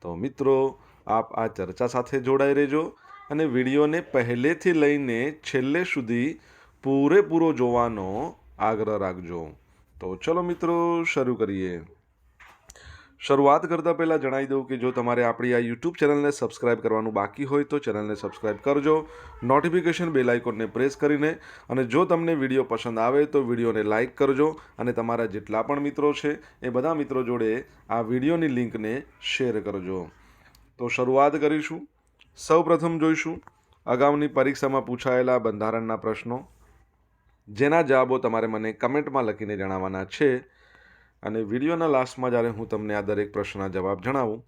તો મિત્રો, આપ આ ચર્ચા સાથે જોડાઈ રહેજો અને વિડીયોને પહેલેથી લઈને છેલ્લે સુધી પૂરેપૂરો જોવાનો આગ્રહ રાખજો. તો ચલો મિત્રો, શરૂ કરીએ. શરૂઆત કરતાં પહેલાં જણાવી દઉં કે જો તમારે આપણી આ યુટ્યુબ ચેનલને સબસ્ક્રાઇબ કરવાનું બાકી હોય તો ચેનલને સબસ્ક્રાઇબ કરજો નોટિફિકેશન બેલ આઇકોનને પ્રેસ કરીને અને જો તમને વીડિયો પસંદ આવે તો વિડીયોને લાઇક કરજો અને તમારા જેટલા પણ મિત્રો છે એ બધા મિત્રો જોડે આ વિડીયોની લિંકને શેર કરજો. તો શરૂઆત કરીશું. સૌપ્રથમ જોઈશું અગાઉની પરીક્ષામાં પૂછાયેલા બંધારણના પ્રશ્નો. જેના જવાબો તમારે મને કમેન્ટમાં લખીને જણાવવાના છે. અને વિડીયોના લાસ્ટમાં જ્યારે હું તમને આ દરેક પ્રશ્નના જવાબ જણાવું,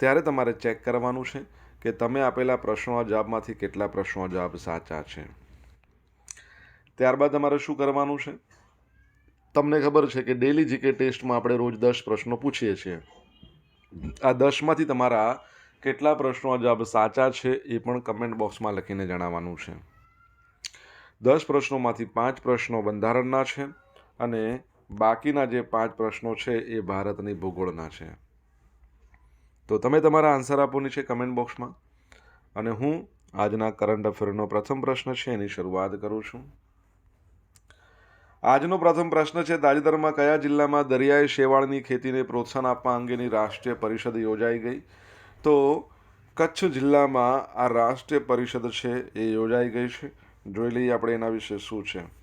ત્યારે તમારે ચેક કરવાનું છે કે તમે આપેલા પ્રશ્નો જવાબમાંથી કેટલા પ્રશ્નો જવાબ સાચા છે. ત્યારબાદ તમારે શું કરવાનું છે? તમને ખબર છે કે ડેલી જીકે ટેસ્ટમાં આપણે રોજ દસ પ્રશ્નો પૂછીએ છીએ. આ દસમાંથી તમારા કેટલા પ્રશ્નો જવાબ સાચા છે એ પણ કમેન્ટ બોક્સમાં લખીને જણાવવાનું છે. દસ પ્રશ્નોમાંથી પાંચ પ્રશ્નો બંધારણના છે અને બાકીના જે પાંચ પ્રશ્નો છે એ ભારતની ભૂગોળના છે. તો તમે તમારા આન્સર આપોની છે કમેન્ટ બોક્સમાં અને હું આજના કરંટ અફેરનો પ્રથમ પ્રશ્ન છે એની શરૂઆત કરું છું. આજનો પ્રથમ પ્રશ્ન છે, તાજેતરમાં કયા જિલ્લામાં દરિયાઈ શેવાળની ખેતીને પ્રોત્સાહન આપવા અંગેની રાષ્ટ્રીય પરિષદ યોજાઈ ગઈ? તો કચ્છ જિલ્લામાં આ રાષ્ટ્રીય પરિષદ છે એ યોજાઈ ગઈ છે. જોઈ લઈએ આપણે એના વિશે શું છે.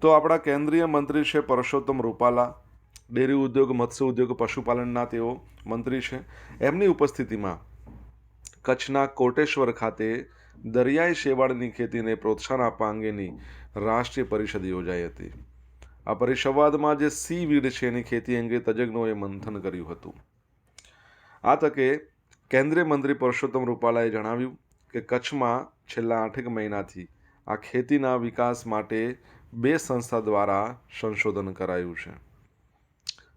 તો આપણા કેન્દ્રીય મંત્રી છે પરસોત્તમ રૂપાલા, ડેરી ઉદ્યોગ, મત્સ્ય ઉદ્યોગ, પશુપાલનના તેઓ મંત્રી છે. એમની ઉપસ્થિતિમાં કચ્છના કોટેશ્વર ખાતે દરિયાઈ શેવાળની ખેતીને પ્રોત્સાહન આપવા અંગેની રાષ્ટ્રીય પરિષદ યોજાઈ હતી. આ પરિસંવાદમાં જે સી વીડ છે એની ખેતી અંગે તજજ્ઞોએ મંથન કર્યું હતું. આ તકે કેન્દ્રીય મંત્રી પરસોત્તમ રૂપાલાએ જણાવ્યું કે કચ્છમાં છેલ્લા આઠેક મહિનાથી આ ખેતીના વિકાસ માટે બે સંસ્થા દ્વારા સંશોધન કરાયું છે.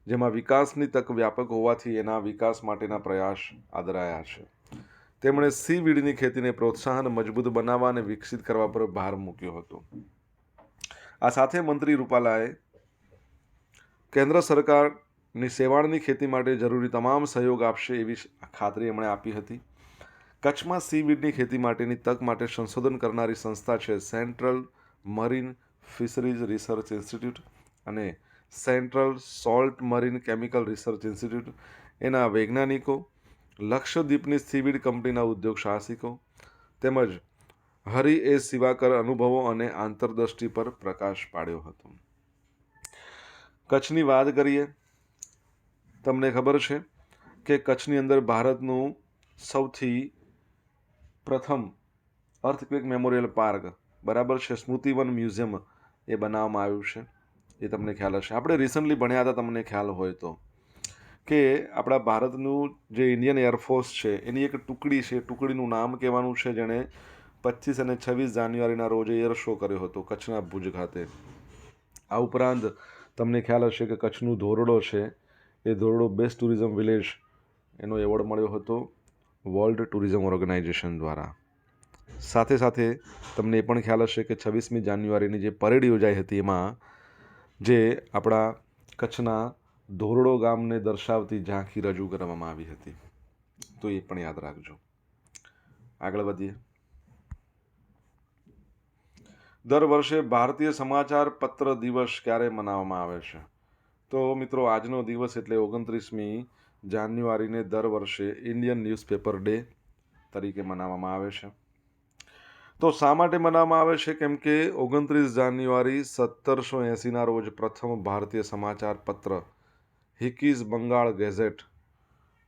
જેમાં વિકાસની તક વ્યાપક હોવાથી એના વિકાસ માટેના પ્રયાસ આદરાયા છે. તેમણે સી ખેતીને પ્રોત્સાહન મજબૂત બનાવવા અને વિકસિત કરવા પર ભાર મૂક્યો હતો. આ સાથે મંત્રી રૂપાલાએ કેન્દ્ર સરકારની સેવાળની ખેતી માટે જરૂરી તમામ સહયોગ આપશે એવી ખાતરી એમણે આપી હતી. કચ્છમાં સીવીડની ખેતી માટેની તક માટે સંશોધન કરનારી સંસ્થા છે Central Marine Fisheries Research Institute અને Central Salt Marine Chemical Research Institute. એના વૈજ્ઞાનિકો, લક્ષદ્વીપની સીવીડ કંપનીના ઉદ્યોગ સાહસિકો તેમજ હરિ એ સિવાકર અનુભવો અને આંતરદ્રષ્ટિ પર પ્રકાશ પાડ્યો હતો. કચ્છની વાત કરીએ, તમને ખબર છે કે કચ્છની અંદર ભારતનું સૌથી પ્રથમ અર્થક્વેક મેમોરિયલ પાર્ક બરાબર છે સ્મૃતિવન મ્યુઝિયમ એ બનાવવામાં આવ્યું છે, એ તમને ખ્યાલ હશે. આપણે રિસન્ટલી ભણ્યા હતા, તમને ખ્યાલ હોય તો. કે આપણા ભારતનું જે ઇન્ડિયન એરફોર્સ છે, એની એક ટુકડી છે ટુકડીનું નામ કહેવાનું છે, જેણે પચીસ અને છવ્વીસ જાન્યુઆરીના રોજે એર શો કર્યો હતો, કચ્છના ભુજ ખાતે. આ ઉપરાંત તમને ખ્યાલ હશે કે કચ્છનું ધોરડો છે, એ ધોરડો બેસ્ટ ટુરિઝમ વિલેજ એનો એવોર્ડ મળ્યો હતો વર્લ્ડ ટુરિઝમ ઓર્ગેનાઇઝેશન દ્વારા. સાથે સાથે તમને એ પણ ખ્યાલ હશે કે છવ્વીસમી જાન્યુઆરીની જે પરેડ યોજાઈ હતી એમાં જે આપણા કચ્છના ધોરડો ગામને દર્શાવતી ઝાંખી રજૂ કરવામાં આવી હતી. તો એ પણ યાદ રાખજો. આગળ વધીએ. દર વર્ષે ભારતીય સમાચાર પત્ર દિવસ ક્યારે મનાવવામાં આવે છે? તો મિત્રો, આજનો દિવસ એટલે ઓગણત્રીસમી જાન્યુઆરીને દર વર્ષે ઇન્ડિયન ન્યૂઝપેપર ડે તરીકે મનાવવામાં આવે છે. તો શા માટે મનાવવામાં આવે છે? કેમ કે ઓગણત્રીસ જાન્યુઆરી સત્તરસો એંસીના રોજ પ્રથમ ભારતીય સમાચાર પત્ર, હિકીઝ બંગાળ ગેઝેટ,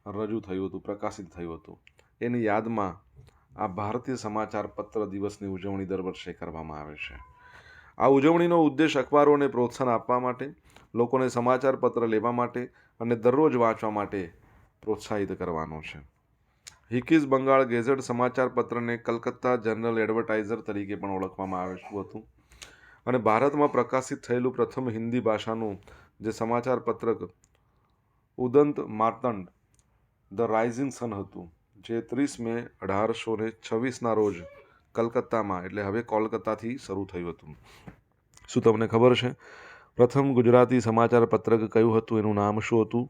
રજૂ થયું હતું, પ્રકાશિત થયું હતું. એની યાદમાં આ ભારતીય સમાચાર પત્ર દિવસની ઉજવણી દર વર્ષે કરવામાં આવે છે. આ ઉજવણીનો ઉદ્દેશ અખબારોને પ્રોત્સાહન આપવા માટે, લોકોને સમાચાર પત્ર લેવા માટે અને દરરોજ વાંચવા માટે પ્રોત્સાહિત કરવાનો છે. હિકીઝ બંગાળ ગેઝેટ સમાચાર પત્રને કલકત્તા જનરલ એડવર્ટાઇઝર તરીકે પણ ઓળખવામાં આવ્યું હતું? અને ભારતમાં પ્રકાશિત થયેલું પ્રથમ હિન્દી ભાષાનું જે સમાચાર પત્રક ઉદંત માર્તંડ, ધ રાઇઝિંગ સન હતું, જે ત્રીસ મે અઢારસો ને છવ્વીસના રોજ કલકત્તામાં, એટલે હવે કોલકાતાથી શરૂ થયું હતું. શું તમને ખબર છે? પ્રથમ ગુજરાતી સમાચાર પત્રક કયું હતું? એનું નામ શું હતું?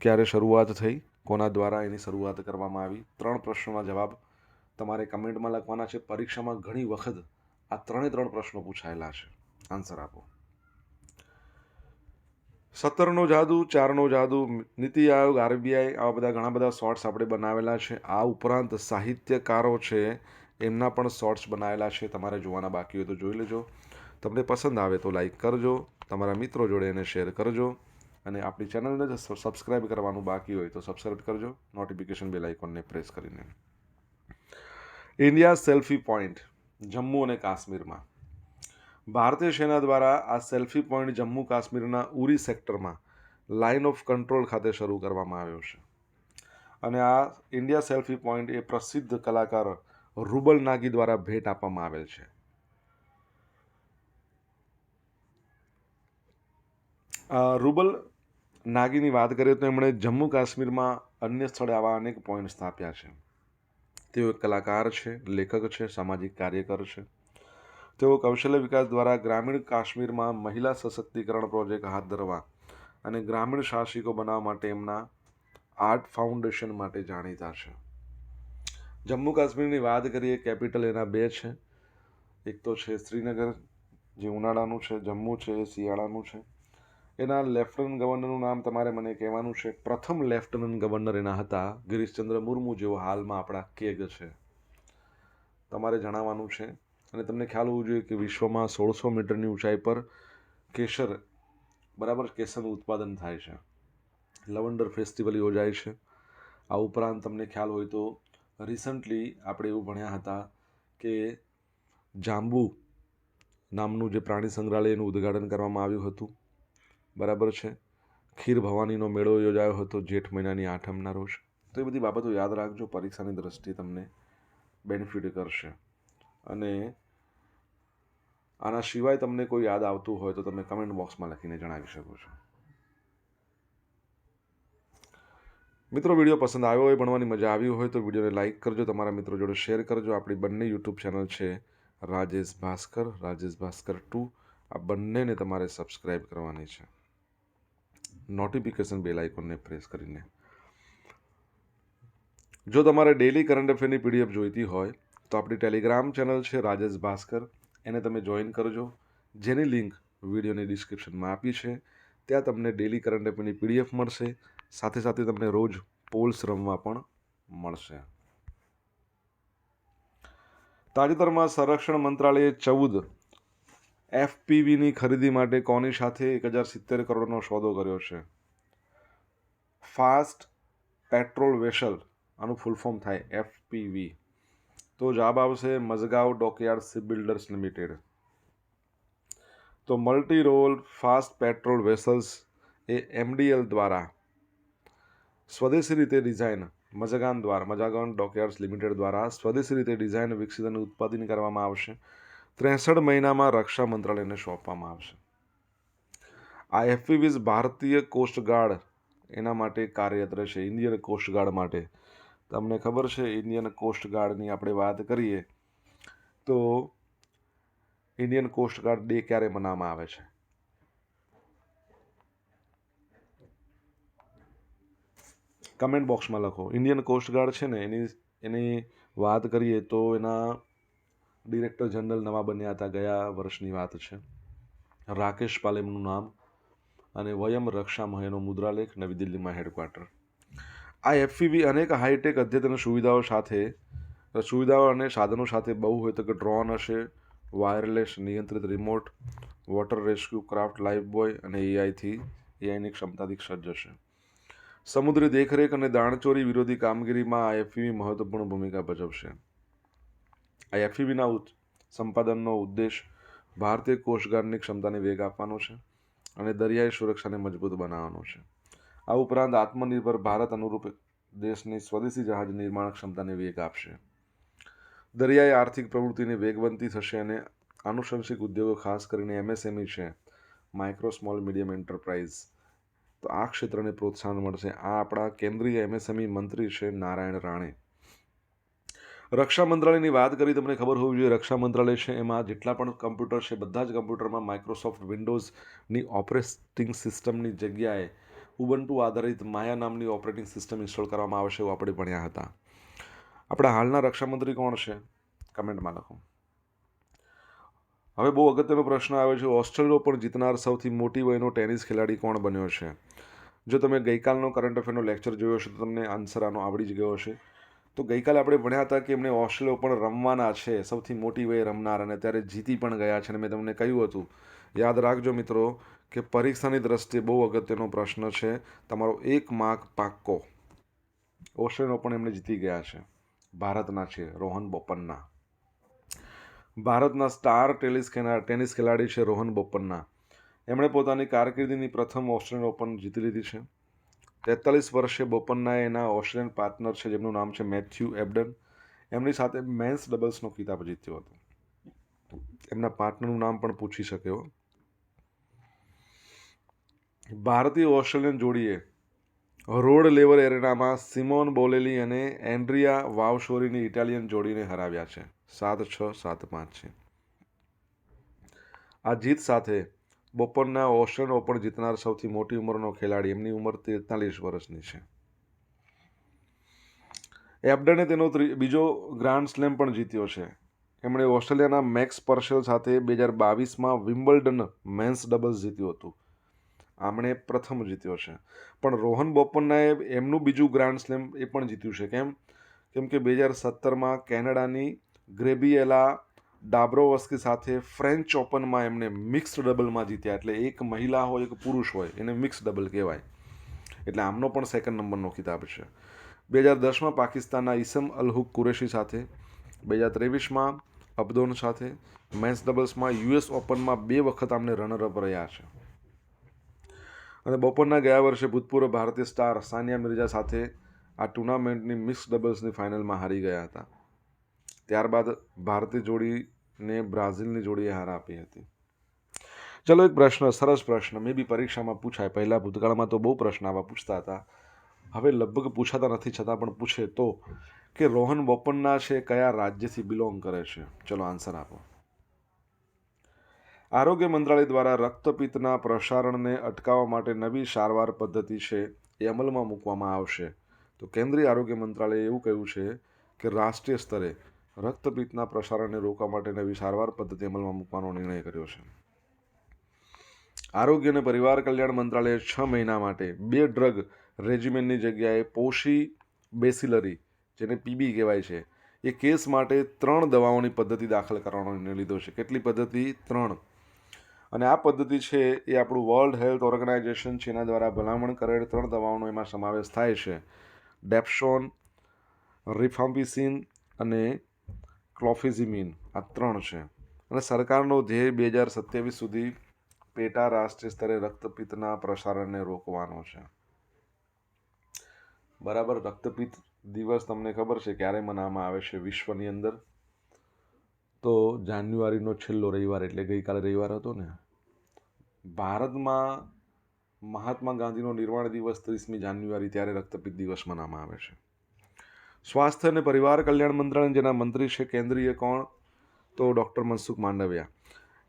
ક્યારે શરૂઆત થઈ? કોના દ્વારા એની શરૂઆત કરવામાં આવી? ત્રણ પ્રશ્નોના જવાબ તમારે કમેન્ટમાં લખવાના છે. પરીક્ષામાં ઘણી વખત આ ત્રણે ત્રણ પ્રશ્નો પૂછાયેલા છે. આન્સર આપો. સત્તરનો જાદુ, ચારનો જાદુ, નીતિ આયોગ, આરબીઆઈ આવા બધા ઘણા બધા શોર્ટ્સ આપણે બનાવેલા છે. આ ઉપરાંત સાહિત્યકારો છે, એમના પણ શોર્ટ્સ બનાવેલા છે. તમારે જોવાના બાકી હોય તો જોઈ લેજો. તમને પસંદ આવે તો લાઈક કરજો. તમારા મિત્રો જોડે એને શેર કરજો. અને આપણી ચેનલને જો સબસ્ક્રાઇબ કરવાનું બાકી હોય તો સબસ્ક્રાઇબ કરજો. નોટિફિકેશન બેલ આઇકોનને પ્રેસ કરીને. ઇન્ડિયા સેલ્ફી પોઈન્ટ જમ્મુ અને કાશ્મીરમાં. ભારતીય સેના દ્વારા આ સેલ્ફી પોઈન્ટ જમ્મુ કાશ્મીરના ઉરી સેક્ટરમાં લાઇન ઓફ કંટ્રોલ ખાતે શરૂ કરવામાં આવ્યો છે. અને આ ઇન્ડિયા સેલ્ફી પોઈન્ટ એ પ્રસિદ્ધ કલાકાર રૂબલ નાગી દ્વારા ભેટ આપવામાં આવેલ છે. રૂબલ નાગીની વાત કરીએ તો એમણે જમ્મુ કાશ્મીરમાં અન્ય સ્થળે આવા અનેક પોઈન્ટ સ્થાપ્યા છે. તેઓ એક કલાકાર છે, લેખક છે, સામાજિક કાર્યકર છે. તેઓ કૌશલ્ય વિકાસ દ્વારા ગ્રામીણ કાશ્મીરમાં મહિલા સશક્તિકરણ પ્રોજેક્ટ હાથ ધરવા અને ગ્રામીણ સાહસિકો બનાવવા માટે એમના આર્ટ ફાઉન્ડેશન માટે જાણીતા છે. જમ્મુ કાશ્મીરની વાત કરીએ કેપિટલ એના બે છે. એક તો છે શ્રીનગર, જે ઉનાળાનું છે, જમ્મુ છે એ શિયાળાનું છે. એના લેફ્ટનન્ટ ગવર્નરનું નામ તમારે મને કહેવાનું છે. પ્રથમ લેફ્ટનન્ટ ગવર્નર એના હતા, ગિરીશચંદ્ર મુર્મુ જેઓ હાલમાં આપણા કેગ છે. તમારે જણાવવાનું છે. અને તમને ખ્યાલ હોવું જોઈએ કે વિશ્વમાં સોળસો મીટરની ઊંચાઈ પર કેસર, બરાબર કેસરનું ઉત્પાદન થાય છે. લવંડર ફેસ્ટિવલ યોજાય છે. આ ઉપરાંત તમને ખ્યાલ હોય તો રિસન્ટલી આપણે એવું ભણ્યા હતા કે જાંબુ નામનું જે પ્રાણી સંગ્રહાલય એનું ઉદ્ઘાટન કરવામાં આવ્યું હતું. બરાબર છે? ખીર ભવાનીનો મેળો યોજાયો હતો જેઠ મહિનાની આઠમના રોજ. તો એ બધી બાબતો યાદ રાખજો, પરીક્ષાની દ્રષ્ટિએ તમને બેનિફિટ કરશે. અને આના સિવાય તમને કોઈ યાદ આવતું હોય તો તમે કમેન્ટ બોક્સમાં લખીને જણાવી શકો છો. મિત્રો, વીડિયો પસંદ આવ્યો હોય, ભણવાની મજા આવી હોય તો વિડીયોને લાઇક કરજો, તમારા મિત્રો જોડે શેર કરજો. આપણી બંને યુટ્યુબ ચેનલ છે રાજેશ ભાસ્કર રાજેશ ભાસ્કર ટુ આ બંનેને તમારે સબસ્ક્રાઈબ કરવાની છે. નોટિફિકેશન બેલ આઇકોનને પ્રેસ કરીને. જો તમારે ડેલી કરંટ અફેરની પીડીએફ જોઈતી હોય, તો આપણી ટેલિગ્રામ ચેનલ છે રાજેશ ભાસ્કર. એને તમે જોઈન કરજો, જેની લિંક વિડીયોની ડિસ્ક્રિપ્શનમાં આપી છે. ત્યાં તમને ડેલી કરંટ અફેરની પીડીએફ મળશે. સાથે સાથે તમને રોજ પોલ્સ રમવા પણ મળશે. તાજેતરમાં સંરક્ષણ મંત્રાલયે ચૌદ એફપીવીની ખરીદી માટે કોની સાથે એક હજાર સિત્તેર કરોડનો સોદો કર્યો છે? ફાસ્ટ પેટ્રોલ વેસલ આનું ફૂલ ફોર્મ થાય એફપીવી. તો જવાબ આવશે Mazagaon dockyard ship builders limited. તો multi role fast patrol vessels એ એમડીએલ દ્વારા સ્વદેશી રીતે ડિઝાઇન મઝગાન દ્વારા મઝાગાન ડોકયાર્ડ્સ લિમિટેડ દ્વારા સ્વદેશી રીતે ડિઝાઇન વિકસિત અને ઉત્પાદન કરવામાં આવશે. ત્રેસઠ મહિનામાં રક્ષા મંત્રાલયને સોંપવામાં આવશે. આ એફપીવીઝ ભારતીય કોસ્ટગાર્ડ એના માટે કાર્યરત રહેશે. ઇન્ડિયન કોસ્ટગાર્ડ માટે. તમને ખબર છે ઇન્ડિયન કોસ્ટગાર્ડની આપણે વાત કરીએ, તો ઇન્ડિયન કોસ્ટગાર્ડ ડે ક્યારે મનાવવામાં આવે છે? કમેન્ટ બોક્સમાં લખો. ઇન્ડિયન કોસ્ટગાર્ડ છે ને, એની એની વાત કરીએ તો એના ડિરેક્ટર જનરલ નવા બન્યા હતા ગયા વર્ષની વાત છે. રાકેશ પાલ એમનું નામ અને વયમ રક્ષા મહેનો મુદ્રાલેખ નવી દિલ્હીમાં હેડક્વાર્ટર આ એફઈવી અનેક હાઈટેક અદ્યતન સુવિધાઓ સાથે, સુવિધાઓ અને સાધનો સાથે બહુ હોય તો કે ડ્રોન હશે વાયરલેસ નિયંત્રિત remote water rescue craft life buoy અને એઆઈથી એઆઈની ક્ષમતાથી સજ્જ હશે. સમુદ્રી દેખરેખ અને દાણચોરી વિરોધી કામગીરીમાં આ એફઈવી મહત્વપૂર્ણ ભૂમિકા ભજવશે. આ એફઈવીના સંપાદનનો ઉદ્દેશ ભારતીય કોસ્ટગાર્ડની ક્ષમતાને વેગ આપવાનો છે અને દરિયાઈ સુરક્ષાને મજબૂત બનાવવાનો છે. આ ઉપરાંત આત્મનિર્ભર ભારત અનુરૂપ દેશની સ્વદેશી જહાજ નિર્માણ ક્ષમતાને વેગ આપશે. દરિયાઈ આર્થિક પ્રવૃત્તિની વેગવંતી થશે અને આનુષંશિક ઉદ્યોગો, ખાસ કરીને એમએસએમઈ છે, માઇક્રો સ્મોલ મીડિયમ એન્ટરપ્રાઇઝ, તો આ ક્ષેત્રને પ્રોત્સાહન મળશે. આ આપણા કેન્દ્રીય એમએસએમઈ મંત્રી છે નારાયણ રાણે. રક્ષા મંત્રાલયની વાત કરી, તમને ખબર હોવી જોઈએ, રક્ષા મંત્રાલય છે એમાં જેટલા પણ કમ્પ્યુટર છે, બધા જ કમ્પ્યુટરમાં માઇક્રોસોફ્ટ વિન્ડોઝની ઓપરેટિંગ સિસ્ટમની જગ્યાએ ઉબન્ટુ આધારિત માયા નામની ઓપરેટિંગ સિસ્ટમ ઇન્સ્ટોલ કરવામાં આવશે એવું આપણે ભણ્યા હતા. આપણા હાલના રક્ષામંત્રી કોણ છે? કમેન્ટમાં લખો. હવે બહુ અગત્યનો પ્રશ્ન આવે છે ઓસ્ટ્રેલિયા પણ જીતનાર સૌથી મોટી વયનો ટેનિસ ખેલાડી કોણ બન્યો છે? જો તમે ગઈકાલનો કરંટ અફેરનો લેક્ચર જોયો હશે તો તમને આન્સર આનો આવડી જ ગયો હશે. તો ગઈકાલે આપણે ભણ્યા હતા કે એમણે ઓસ્ટ્રેલિયો પણ રમવાના છે. સૌથી મોટી વયે રમનાર અને ત્યારે જીતી પણ ગયા છે અને મેં તમને કહ્યું હતું. યાદ રાખજો મિત્રો કે પરીક્ષાની દ્રષ્ટિએ બહુ અગત્યનો પ્રશ્ન છે. તમારો એક માર્ક પાક્કો. ઓસ્ટ્રેલિયા પણ એમણે જીતી ગયા છે. ભારતના છે રોહન બોપન્ના. ભારતના સ્ટાર ટેનિસ ટેનિસ ખેલાડી છે રોહન બોપન્ના. એમણે પોતાની કારકિર્દીની પ્રથમ ઓસ્ટ્રેલિયન ઓપન જીતી લીધી છે. તેતાલીસ વર્ષે બોપન્નાએ એના ઓસ્ટ્રેલિયન પાર્ટનર છે, જેમનું નામ છે મેથ્યુ એબડન. એમની સાથે મેન્સ ડબલ્સનો ખિતાબ જીત્યો હતો. એમના પાર્ટનરનું નામ પણ પૂછી શક્યો ભારતીય ઓસ્ટ્રેલિયન જોડીએ રોડ લેવલ એરેનામાં સિમોન બોલેલી અને એન્ડ્રિયા વાવશોરીની ઇટાલિયન જોડીને હરાવ્યા છે. સાત છ, સાત પાંચ છે. આ જીત સાથે બપોરના ઓસ્ટ્રેલિયન ઓપન જીતનાર સૌથી મોટી ઉંમરનો ખેલાડી, એમની ઉંમર તેતાલીસ વર્ષની છે. એબડને તેનો બીજો ગ્રાન્ડ સ્લેમ પણ જીત્યો છે. એમણે ઓસ્ટ્રેલિયાના મેક્સ પર્શેલ સાથે બે હજાર બાવીસમાં વિમ્બલ્ડન મેન્સ ડબલ્સ જીત્યું હતું. આમણે પ્રથમ જીત્યો છે. પણ રોહન બોપન્નાએ એમનું બીજું ગ્રાન્ડ સ્લેમ એ પણ જીત્યું છે. કેમ? કેમ કે બે હજાર સત્તરમાં કેનેડાની ગ્રેબિયેલા ડાબ્રોવસ્કી સાથે ફ્રેન્ચ ઓપનમાં એમને મિક્સ ડબલમાં જીત્યા. એટલે એક મહિલા હોય, એક પુરુષ હોય, એને મિક્સ ડબલ કહેવાય. એટલે આમનો પણ સેકન્ડ નંબરનો ખિતાબ છે. બે હજાર દસમાં પાકિસ્તાનના ઈસમ અલહુક કુરેશી સાથે, બે હજાર ત્રેવીસમાં અબદોન સાથે મેન્સ ડબલ્સમાં યુએસ ઓપનમાં બે વખત આમને રનરઅપ રહ્યા છે. અને બપોરના ગયા વર્ષે ભૂતપૂર્વ ભારતીય સ્ટાર સાનિયા મિર્ઝા સાથે આ ટુર્નામેન્ટની મિક્સ ડબલ્સની ફાઇનલમાં હારી ગયા હતા. ત્યારબાદ ભારતીય જોડીને બ્રાઝિલની જોડીએ હાર આપી હતી. ચલો એક પ્રશ્ન, સરસ પ્રશ્ન. મે બી પરીક્ષામાં પૂછાય. પહેલાં ભૂતકાળમાં તો બહુ પ્રશ્ન આવા પૂછતા હતા. હવે લગભગ પૂછાતા નથી છતાં પણ પૂછે તો કે રોહન બોપન્ના છે, કયા રાજ્યથી બિલોંગ કરે છે? ચલો આન્સર આપો. આરોગ્ય મંત્રાલય દ્વારા રક્તપિત્તના પ્રસારણને અટકાવવા માટે નવી સારવાર પદ્ધતિ છે એ અમલમાં મૂકવામાં આવશે. તો કેન્દ્રીય આરોગ્ય મંત્રાલયે એવું કહ્યું છે કે રાષ્ટ્રીય સ્તરે રક્તપિત્તના પ્રસારણને રોકવા માટે નવી સારવાર પદ્ધતિ અમલમાં મૂકવાનો નિર્ણય કર્યો છે. આરોગ્ય અને પરિવાર કલ્યાણ મંત્રાલયે છ મહિના માટે બે ડ્રગ રેજિમેનની જગ્યાએ પોષી બેસિલરી, જેને પીબી કહેવાય છે, એ કેસ માટે ત્રણ દવાઓની પદ્ધતિ દાખલ કરવાનો નિર્ણય લીધો છે. કેટલી પદ્ધતિ? ત્રણ. અને આ પદ્ધતિ છે એ આપણું વર્લ્ડ હેલ્થ ઓર્ગેનાઇઝેશન છે, એના દ્વારા ભલામણ કરેલ ત્રણ દવાઓનો એમાં સમાવેશ થાય છે. ડેપ્સોન, રિફામ્પિસિન અને ક્લોફિઝિમિન આ ત્રણ છે. અને સરકારનો ધ્યેય બે હજાર સત્યાવીસ સુધી પેટા રાષ્ટ્રીય સ્તરે રક્તપિત્તના પ્રસારણને રોકવાનો છે. બરાબર રક્તપિત્ત દિવસ તમને ખબર છે ક્યારે મનાવવામાં આવે છે વિશ્વની અંદર? તો જાન્યુઆરીનો છેલ્લો રવિવાર એટલે ગઈકાલે રવિવાર હતો ને. ભારતમાં મહાત્મા ગાંધીનો નિર્વાણ દિવસ ત્રીસમી જાન્યુઆરી ત્યારે રક્તપિત્ત દિવસ મનાવવામાં આવે છે. સ્વાસ્થ્ય અને પરિવાર કલ્યાણ મંત્રાલય જેના મંત્રી છે, કેન્દ્રીય કોણ? તો ડૉક્ટર મનસુખ માંડવિયા.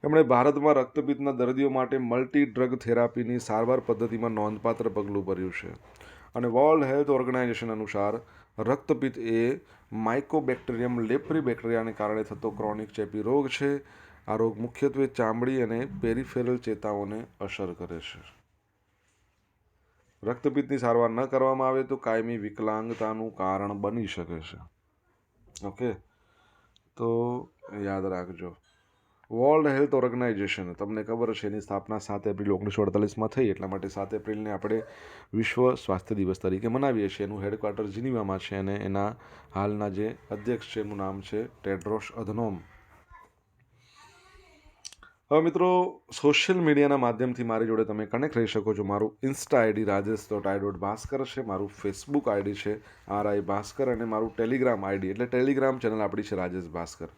એમણે ભારતમાં રક્તપિત્તના દર્દીઓ માટે મલ્ટી ડ્રગ થેરાપીની સારવાર પદ્ધતિમાં નોંધપાત્ર પગલું ભર્યું છે. અને વર્લ્ડ હેલ્થ ઓર્ગેનાઇઝેશન અનુસાર રક્તપિત્ત એ માઇકોબેક્ટેરિયમ લેપ્રી બેક્ટેરિયાને કારણે થતો ક્રોનિક ચેપી રોગ છે. આ રોગ મુખ્યત્વે ચામડી અને પેરિફેરલ ચેતાઓને અસર કરે છે. રક્તપિત્તની સારવાર ન કરવામાં આવે તો કાયમી વિકલાંગતાનું કારણ બની શકે છે. ઓકે? તો યાદ રાખજો. વર્લ્ડ હેલ્થ ઓર્ગેનાઇઝેશન તમને ખબર છે, એની સ્થાપના સાત એપ્રિલ ઓગણીસો અડતાલીસમાં થઈ, એટલા માટે સાત એપ્રિલને આપણે વિશ્વ સ્વાસ્થ્ય દિવસ તરીકે મનાવીએ છીએ. એનું હેડક્વાર્ટર જીનીવામાં છે અને એના હાલના જે અધ્યક્ષ છે, એનું નામ છે ટેડ્રોસ અધનોમ. હવે મિત્રો સોશિયલ મીડિયાના માધ્યમથી મારી જોડે તમે કનેક્ટ રહી શકો છો. મારું insta ID Rajesh dot I dot Bhaskar છે, મારું ફેસબુક આઈડી છે આર આઈ ભાસ્કર અને મારું ટેલિગ્રામ આઈડી એટલે ટેલિગ્રામ ચેનલ આપણી છે રાજેશ ભાસ્કર.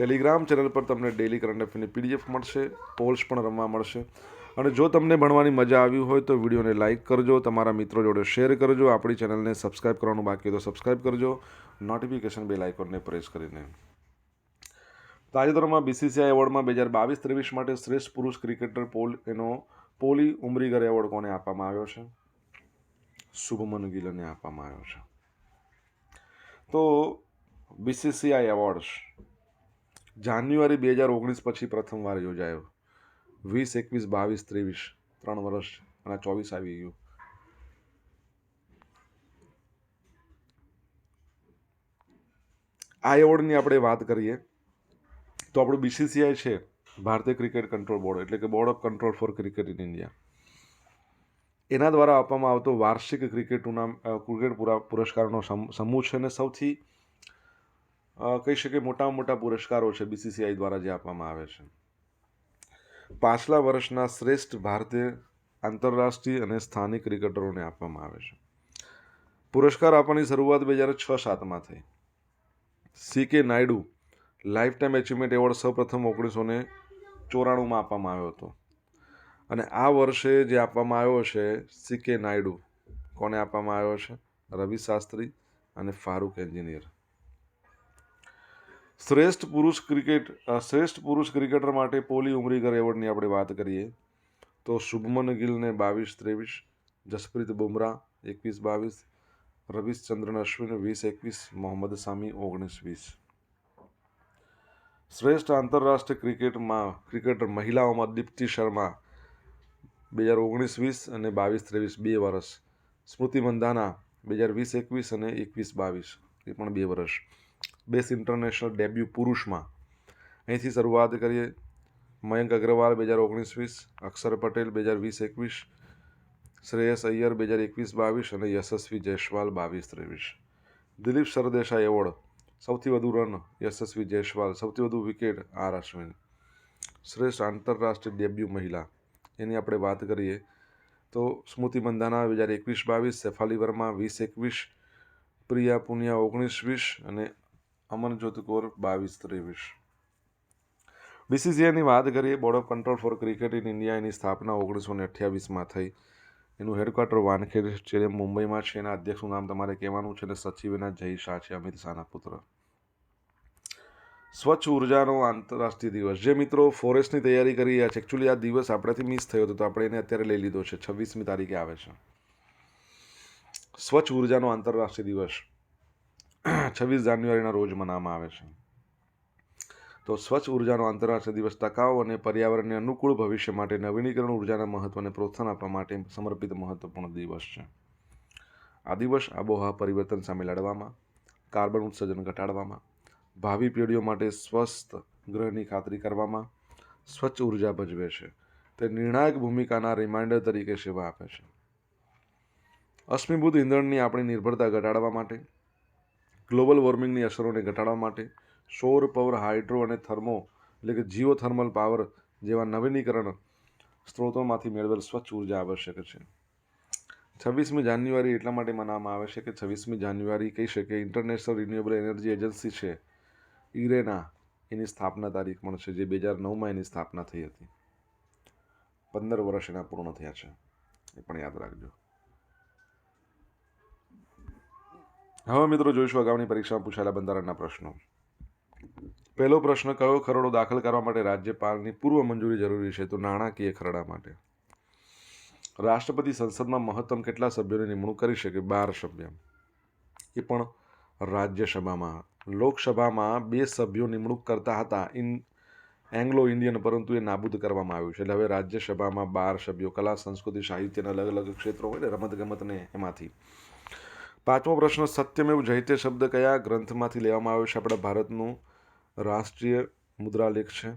ટેલિગ્રામ ચેનલ પર તમને ડેલી કરંટ અફેરની પીડીએફ મળશે પોલ્સ પણ રમવા મળશે. અને જો તમને ભણવાની મજા આવી હોય તો વિડીયોને લાઇક કરજો, તમારા મિત્રો જોડે શેર કરજો, આપણી ચેનલને સબસ્ક્રાઇબ કરવાનું બાકી હોય તો સબસ્ક્રાઇબ કરજો. નોટિફિકેશન બેલ આઇકોનને પ્રેસ કરીને. તાજેતરમાં બીસીસીઆઈ એવોર્ડમાં બે હજાર બાવીસ ત્રેવીસ માટે શ્રેષ્ઠ પુરુષ ક્રિકેટર પોલ એનો પોલી ઉમરીગર એવોર્ડ કોને આપવામાં આવ્યો છે? શુભમન ગિલને આપવામાં આવ્યો છે. તો બીસીસીઆઈ એવોર્ડ્સ જાન્યુઆરી બે હજાર ઓગણીસ પછી પ્રથમવાર યોજાયો. વીસ, એકવીસ, બાવીસ, ત્રેવીસ, ત્રણ વર્ષ અને ચોવીસ આવી ગયું. આ એવોર્ડની આપણે વાત કરીએ. તો આપણું બીસીસીઆઈ છે, ભારતીય ક્રિકેટ કંટ્રોલ બોર્ડ એટલે કે board of control for cricket in India એના દ્વારા આપવામાં આવતો વાર્ષિક ક્રિકેટ ટુર્નામ ક્રિકેટ પુરા, પુરસ્કારનો સમ- સમૂહ છે અને સૌથી કહી શકીએ મોટામાં મોટા પુરસ્કારો છે બીસીસીઆઈ દ્વારા જે આપવામાં આવે છે. પાછલા વર્ષના શ્રેષ્ઠ ભારતીય આંતરરાષ્ટ્રીય અને સ્થાનિક ક્રિકેટરોને આપવામાં આવે છે. પુરસ્કાર આપવાની શરૂઆત બે હજાર છ સાતમાં થઈ. C K Naidu lifetime achievement award સૌપ્રથમ ઓગણીસો ને ચોરાણુંમાં આપવામાં આવ્યો હતો. અને આ વર્ષે જે આપવામાં આવ્યો છે સી કે નાયડુ કોને આપવામાં આવ્યો છે? રવિ શાસ્ત્રી અને ફારૂક એન્જિનિયર શ્રેષ્ઠ પુરુષ ક્રિકેટ શ્રેષ્ઠ પુરુષ ક્રિકેટર માટે પોલી ઉમરીગર એવોર્ડની આપણે વાત કરીએ, તો શુભમન ગિલને બાવીસ ત્રેવીસ, જસપ્રીત બુમરાહ એકવીસ બાવીસ રવિચંદ્રન અશ્વિન વીસ એકવીસ, મોહમ્મદ સામી ઓગણીસ વીસ. શ્રેષ્ઠ આંતરરાષ્ટ્રીય ક્રિકેટમાં, ક્રિકેટર મહિલાઓમાં દીપ્તિ શર્મા, બે હજાર ઓગણીસ વીસ અને બાવીસ ત્રેવીસ બે વર્ષ સ્મૃતિ મંધાના, બે હજાર વીસ એકવીસ અને એકવીસ બાવીસ એ પણ બે વર્ષ બેસ્ટ ઇન્ટરનેશનલ ડેબ્યુ પુરુષમાં. અહીંથી શરૂઆત કરીએ. મયંક અગ્રવાલ, બે હજાર ઓગણીસ વીસ અક્ષર પટેલ, બે હજાર વીસ એકવીસ શ્રેયસ અય્યર, બે હજાર એકવીસ બાવીસ અને યશસ્વી જયસ્વાલ બાવીસ ત્રેવીસ દિલીપ સરદેસાઈ એવોર્ડ. સૌથી વધુ રન યશસ્વી જયસ્વાલ, સૌથી વધુ વિકેટ આર અશ્વિન શ્રેષ્ઠ આંતરરાષ્ટ્રીય ડેબ્યુ મહિલા. એની આપણે વાત કરીએ તો સ્મૃતિ મંદાના બે હજાર એકવીસ બાવીસ, શેફાલી વર્મા વીસ એકવીસ, પ્રિયા પુનિયા ઓગણીસ વીસ અને અમનજોત કૌર બાવીસ ત્રેવીસ. બીસીસીઆઈની વાત કરીએ board of control for cricket in India એની સ્થાપના ઓગણીસો ને અઠ્યાવીસમાં થઈ. એનું હેડક્વાર્ટર વાનખેડ સ્ટેડિયમ મુંબઈમાં છે, એના અધ્યક્ષનું નામ તમારે કહેવાનું છે અને સચિવ એના જય શાહ છે, અમિત શાહના પુત્ર. સ્વચ્છ ઉર્જાનો આંતરરાષ્ટ્રીય દિવસ. જે મિત્રો ફોરેસ્ટની તૈયારી કરી રહ્યા છે એકચ્યુઅલી આ દિવસ આપણાથી મિસ થયો હતો, તો આપણે એને અત્યારે લઈ લીધો છે. છવ્વીસમી તારીખે આવે છે. સ્વચ્છ ઉર્જાનો આંતરરાષ્ટ્રીય દિવસ. છવ્વીસ જાન્યુઆરીના રોજ મનાવવામાં આવે છે. તો સ્વચ્છ ઉર્જાનો આંતરરાષ્ટ્રીય દિવસ ટકાઉ અને પર્યાવરણને અનુકૂળ ભવિષ્ય માટે નવીનીકરણ ઉર્જાના મહત્વને પ્રોત્સાહન આપવા માટે સમર્પિત મહત્વપૂર્ણ દિવસ છે. આ દિવસ આબોહવા પરિવર્તન સામે લડવામાં, કાર્બન ઉત્સર્જન ઘટાડવામાં, ભાવિ પેઢીઓ માટે સ્વસ્થ ગ્રહની ખાતરી કરવામાં સ્વચ્છ ઊર્જા ભજવે છે. તે નિર્ણાયક ભૂમિકાના રિમાઇન્ડર તરીકે સેવા આપે છે. અશ્મિભૂત ઇંધણની આપણી નિર્ભરતા ઘટાડવા માટે, ગ્લોબલ વોર્મિંગની અસરોને ઘટાડવા માટે સૌર પવર હાઇડ્રો અને થર્મો એટલે કે જીઓ થર્મલ પાવર જેવા નવીનીકરણ સ્ત્રોતોમાંથી મેળવેલ સ્વચ્છ ઊર્જા આવશ્યક છે. છવ્વીસમી જાન્યુઆરી એટલા માટે મનાવવામાં આવે છે કે છવ્વીસમી જાન્યુઆરી કહી શકે ઇન્ટરનેશનલ રિન્યુએબલ એનર્જી એજન્સી છે. ઇરેના એની સ્થાપના તારીખ પણ છે જે બે હજાર નવમાં એની સ્થાપના થઈ હતી. પંદર વર્ષ એના પૂર્ણ થયા છે. એ પણ યાદ રાખજો. હવે મિત્રો જોઈશું અગાઉની પરીક્ષામાં પૂછાયેલા બંધારણના પ્રશ્નો. પહેલો પ્રશ્ન કયો ખરડો દાખલ કરવા માટે રાજ્યપાલની પૂર્વ મંજૂરી જરૂરી છે? તો નાણાકીય ખરડા માટે. રાષ્ટ્રપતિ સંસદમાં મહત્તમ કેટલા સભ્યોની નિમણૂક કરી શકે? બાર સભ્ય. એ પણ રાજ્યસભામાં. લોકસભામાં બે સભ્યો નિમણૂક કરતા હતા. ઇન, એંગ્લો ઇન્ડિયન, પરંતુ એ નાબૂદ કરવામાં આવ્યું છે. એટલે હવે રાજ્યસભામાં બાર સભ્યો. કલા, સંસ્કૃતિ સાહિત્યના અલગ અલગ ક્ષેત્રો હોય ને રમત ગમતને એમાંથી. પાંચમો પ્રશ્ન, સત્યમેવ જયતે શબ્દ કયા ગ્રંથમાંથી લેવામાં આવ્યો છે? આપણા ભારતનું રાષ્ટ્રીય મુદ્રાલેખ છે.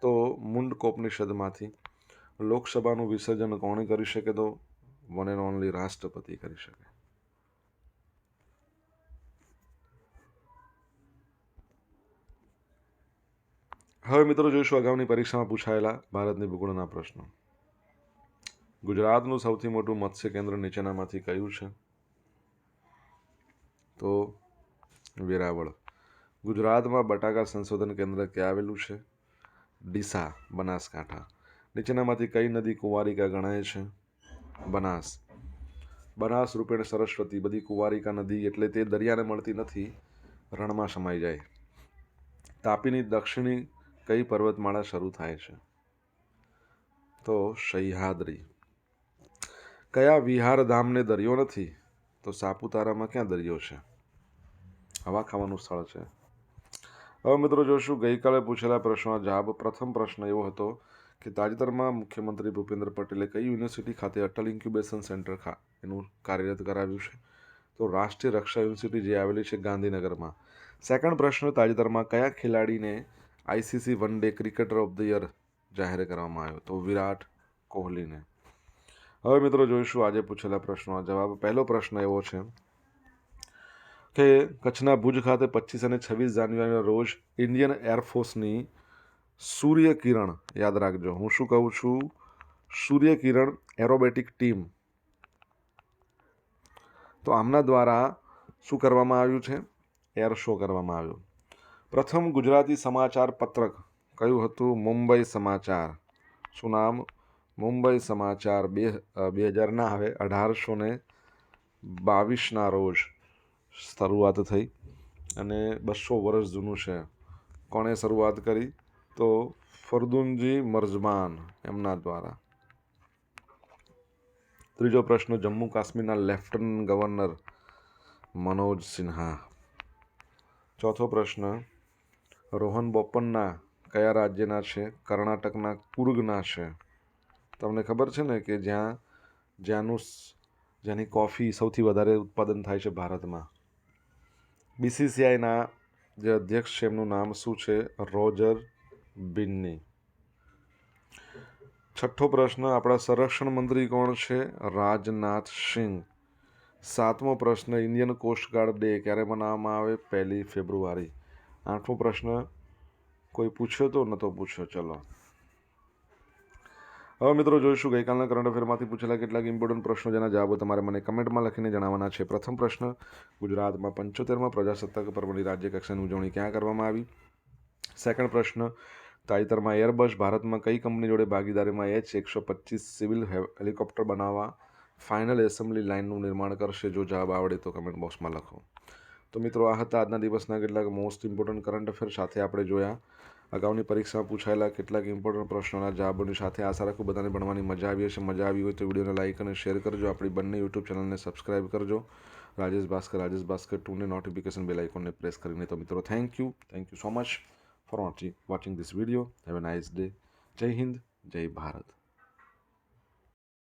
તો મુંડકોપનિષદમાંથી લોકસભાનું વિસર્જન કોણે કરી શકે તો? વન એન્ડ ઓનલી રાષ્ટ્રપતિ કરી શકે. હવે મિત્રો જોઈશું અગાઉની પરીક્ષામાં પૂછાયેલા ભારતની ભૂગોળના પ્રશ્નો. ગુજરાતનું સૌથી મોટું મત્સ્ય કેન્દ્ર નીચેનામાંથી કયું છે? તો વેરાવળ. ગુજરાતમાં બટાકા સંશોધન કેન્દ્ર ક્યાં આવેલું છે? ડીસા, બનાસકાંઠા. નીચેનામાંથી કઈ નદી કુંવારિકા ગણાય છે? બનાસ. બનાસ, રૂપેણ, સરસ્વતી બધી કુંવારિકા નદી એટલે તે દરિયાને મળતી નથી, રણમાં સમાઈ જાય. તાપીની દક્ષિણી કઈ પર્વતમાળા શરૂ થાય છે? તો સહ્યાદ્રી. કયા વિહાર ધામને દરિયો નથી? તો સાપુતારામાં ક્યાં દરિયો છે? હવા ખાવાનું સ્થળ છે. હવે મિત્રો જોશું, ગઈકાલે પૂછેલા પ્રશ્નનો જવાબ. પ્રથમ પ્રશ્ન એવો હતો કે તાજેતરમાં મુખ્યમંત્રી ભૂપેન્દ્ર પટેલે કઈ યુનિવર્સિટી ખાતે અટલ ઇન્ક્યુબેશન સેન્ટર ખા, એનું કાર્યરત કરાવ્યું છે? તો રાષ્ટ્રીય રક્ષા યુનિવર્સિટી જે આવેલી છે ગાંધીનગરમાં. સેકન્ડ પ્રશ્ન, તાજેતરમાં કયા ખેલાડીને ICC one day cricketer of the year જાહેર કરવામાં આવ્યો? તો વિરાટ કોહલીને. હવે મિત્રો જોઈશું, આજે પૂછેલા પ્રશ્નનો જવાબ. પહેલો પ્રશ્ન એવો છે કે કચ્છના ભુજ ખાતે પચીસ અને છવ્વીસ જાન્યુઆરીના રોજ ઇન્ડિયન એરફોર્સની સૂર્ય કિરણ યાદ રાખજો. હું શું કહું છું? Surya Kiran aerobatic team. તો આમના દ્વારા શું કરવામાં આવ્યું છે? એર શો કરવામાં આવ્યો. પ્રથમ ગુજરાતી સમાચાર પત્રક કયું હતું? મુંબઈ સમાચાર. શું નામ? મુંબઈ સમાચાર બે બે હજારના હવે અઢારસો ને બાવીસના રોજ. શરૂઆત થઈ અને બસો વર્ષ જૂનું છે. કોણે શરૂઆત કરી? તો ફરદુનજી મરજમાન એમના દ્વારા. ત્રીજો પ્રશ્ન, જમ્મુ કાશ્મીરના લેફ્ટનન્ટ ગવર્નર મનોજ સિન્હા. ચોથો પ્રશ્ન, રોહન બોપન્ના કયા રાજ્યના છે? કર્ણાટકના કુર્ગના છે. તમને ખબર છે ને કે જ્યાં જ્યાંનું જેની કોફી સૌથી વધારે ઉત્પાદન થાય છે ભારતમાં? બીસીસીઆઈના જે અધ્યક્ષ છે, એમનું નામ શું છે? રોજર બિન્ની. છઠ્ઠો પ્રશ્ન, આપણા સંરક્ષણ મંત્રી કોણ છે? રાજનાથ સિંહ સાતમો પ્રશ્ન, ઇન્ડિયન કોસ્ટગાર્ડ ડે ક્યારે મનાવવામાં આવે? પહેલી ફેબ્રુઆરી. આઠમો પ્રશ્ન, કોઈ પૂછ્યો તો નહોતો પૂછ્યો? ચલો. હવે મિત્રો જોઈશું, ગઈકાલના કરંટ અફેરમાંથી પૂછેલા કેટલાક ઇમ્પોર્ટન્ટ પ્રશ્નો જેના જવાબો તમારે મને કમેન્ટમાં લખીને જણાવવાના છે. પ્રથમ પ્રશ્ન, ગુજરાતમાં પંચોતેરમાં પ્રજાસત્તાક પર્વની રાજ્ય કક્ષાની ઉજવણી ક્યાં કરવામાં આવી? સેકન્ડ પ્રશ્ન, તાજેતરમાં એરબસ ભારતમાં કઈ કંપની જોડે ભાગીદારીમાં એચ એકસો પચીસ સિવિલ હેલિકોપ્ટર બનાવવા ફાઇનલ એસેમ્બલી લાઇનનું નિર્માણ કરશે? જો જવાબ આવડે તો કમેન્ટ બોક્સમાં લખો. તો મિત્રો, આ હતા આજના દિવસના કેટલાક મોસ્ટ ઇમ્પોર્ટન્ટ કરંટ અફેર સાથે આપણે જોયા. અગાઉની પરીક્ષામાં પૂછાયેલા કેટલાક ઇમ્પોર્ટન્ટ પ્રશ્નોના જવાબોની સાથે આશા રાખું બધાને ભણવાની મજા આવી હશે. મજા આવી હોય તો વિડીયોને લાઇક અને શેર કરજો. આપણી બંને યુટ્યુબ ચેનલને સબસ્ક્રાઇબ કરજો. રાજેશ ભાસ્કર રાજેશ ભાસ્કર ટુને નોટિફિકેશન બેલ આઇકોનને પ્રેસ કરીને તો મિત્રો thank you thank you so much for watching watching this video have a nice day જય હિન્દ જય ભારત